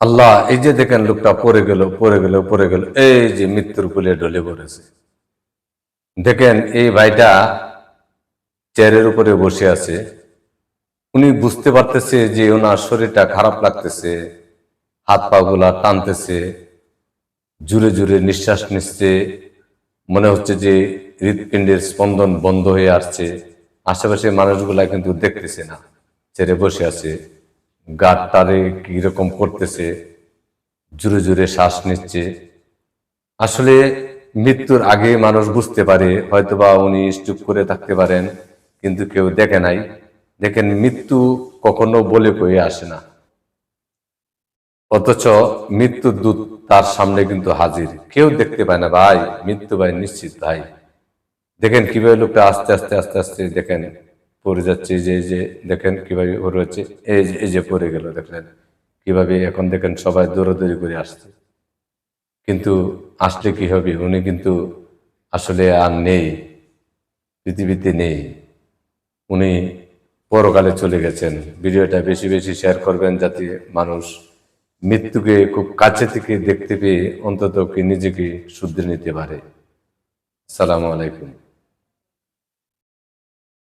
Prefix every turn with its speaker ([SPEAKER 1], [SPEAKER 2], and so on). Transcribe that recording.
[SPEAKER 1] আল্লাহ, এই যে দেখেন লোকটা পড়ে গেল পড়ে গেল পড়ে গেল, এই যে মৃত্যুর কুলে ঢলে পড়েছে। দেখেন এই ভাইটা চেয়ারের উপরে বসে আছে। উনি বুঝতে পারতেছে যে ওনার শরীরটা খারাপ লাগতেছে, হাত পা গুলা টানতেছে, জুড়ে জুড়ে নিঃশ্বাস নিচ্ছে, মনে হচ্ছে যে হৃৎপিণ্ডের স্পন্দন বন্ধ হয়ে আসছে। আশেপাশে মানুষগুলা কিন্তু দেখতেছে না ছেড়ে বসে আছে। গাঢ়টারে কীরকম করতেছে, জুড়ে জুড়ে শ্বাস নিচ্ছে। আসলে মৃত্যুর আগে মানুষ বুঝতে পারে, হয়তোবা উনি চুপ করে থাকতে পারেন, কিন্তু কেউ দেখে নাই। দেখেন, মৃত্যু কখনো বলে কয়ে আসে না। অথচ মৃত্যুর দূত তার সামনে কিন্তু হাজির। কেউ দেখতে পায় না, ভাই, মৃত্যু ভাই, নিশ্চিত ভাই। দেখেন, কীভাবে লোকটা আস্তে আস্তে আস্তে আস্তে দেখেন পড়ে যাচ্ছে, যে যে, দেখেন কীভাবে পড়ে হচ্ছে এই যে এই যে পড়ে গেল, দেখলেন। কীভাবে এখন দেখেন সবাই দৌড়াদৌড়ি করে আসছে। কিন্তু আসলে কি হবে? উনি কিন্তু আসলে আর নেই, পৃথিবীতে নেই। উনি পরকালে চলে গেছেন। ভিডিওটা বেশি বেশি শেয়ার করবেন যাতে মানুষ মৃত্যুকে খুব কাছে থেকে দেখতে পেয়ে অন্তত কি নিজেকে শুদ্ধ নিতে পারে। সালামু আলাইকুম।